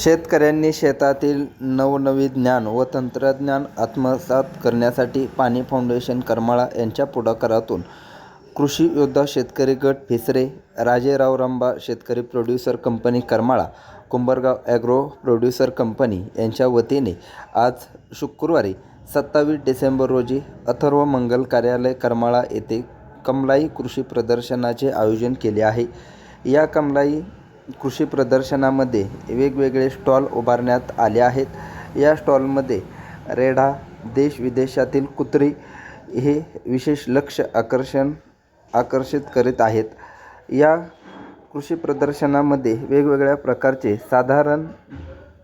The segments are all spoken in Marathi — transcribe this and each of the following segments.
शेतकऱ्यांनी शेतातील नवनवीन ज्ञान व तंत्रज्ञान आत्मसात करण्यासाठी पाणी फाउंडेशन करमाळा यांच्या पुढाकारातून कृषी योद्धा शेतकरी गट फिसरे राजेराव रंबा शेतकरी producer company Karmala Kumbhargaon agro producer company यांच्या वतीने आज शुक्रवारी सत्तावीस डिसेंबर रोजी अथर्व मंगल कार्यालय करमाळा येथे कमलाई कृषी प्रदर्शनाचे आयोजन केले आहे. या कमलाई कृषी प्रदर्शनामध्ये वेगवेगळे स्टॉल उभारण्यात आले आहेत. या स्टॉलमध्ये रेढा देश विदेशातील कुत्री हे विशेष लक्ष आकर्षण आकर्षित करीत आहेत. या कृषी प्रदर्शनामध्ये वेगवेगळ्या प्रकारचे साधारण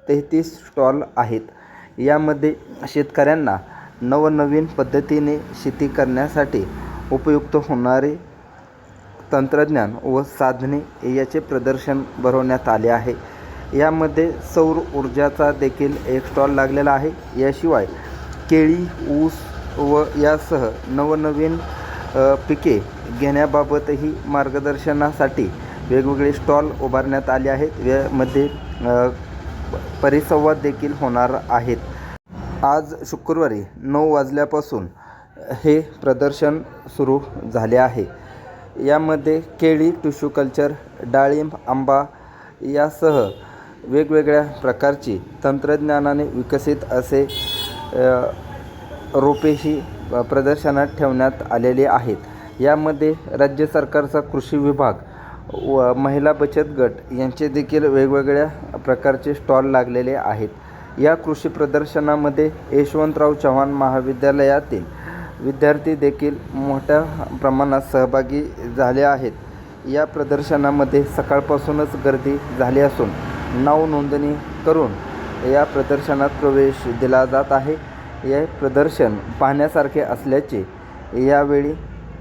तेहतीस स्टॉल आहेत. यामध्ये शेतकऱ्यांना नवनवीन पद्धतीने शेती करण्यासाठी उपयुक्त होणारे तंत्रज्ञान व साधने याचे प्रदर्शन भरवण्यात आले आहे. यामध्ये सौर ऊर्जाचा देखील एक स्टॉल लागलेला आहे. याशिवाय केळी ऊस व यासह नवनवीन पिके घेण्याबाबतही मार्गदर्शनासाठी वेगवेगळे स्टॉल उभारण्यात आले आहेत. यामध्ये परिसंवाद देखील होणार आहेत. आज शुक्रवारी नऊ वाजल्यापासून हे प्रदर्शन सुरू झाले आहे. यामध्ये केळी टिश्यू कल्चर डाळिंब आंबा यासह वेगवेगळ्या प्रकारची तंत्रज्ञानाने विकसित असे रोपेही प्रदर्शनात ठेवण्यात आलेले आहेत. यामध्ये राज्य सरकारचा कृषी विभाग व महिला बचत गट यांचे देखील वेगवेगळ्या प्रकारचे स्टॉल लागलेले आहेत. या कृषी प्रदर्शनामध्ये यशवंतराव चव्हाण महाविद्यालयातील विद्यार्थी देखील मोठ्या प्रमाणात सहभागी झाले आहेत. या प्रदर्शनामध्ये सकाळपासूनच गर्दी झाली असून नाव नोंदणी करून या प्रदर्शनात प्रवेश दिला जात आहे. हे प्रदर्शन पाहण्यासारखे असल्याचे यावेळी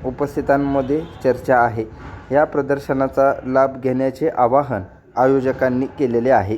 उपस्थितांमध्ये चर्चा आहे. या प्रदर्शनाचा लाभ घेण्याचे आवाहन आयोजकांनी केलेले आहे.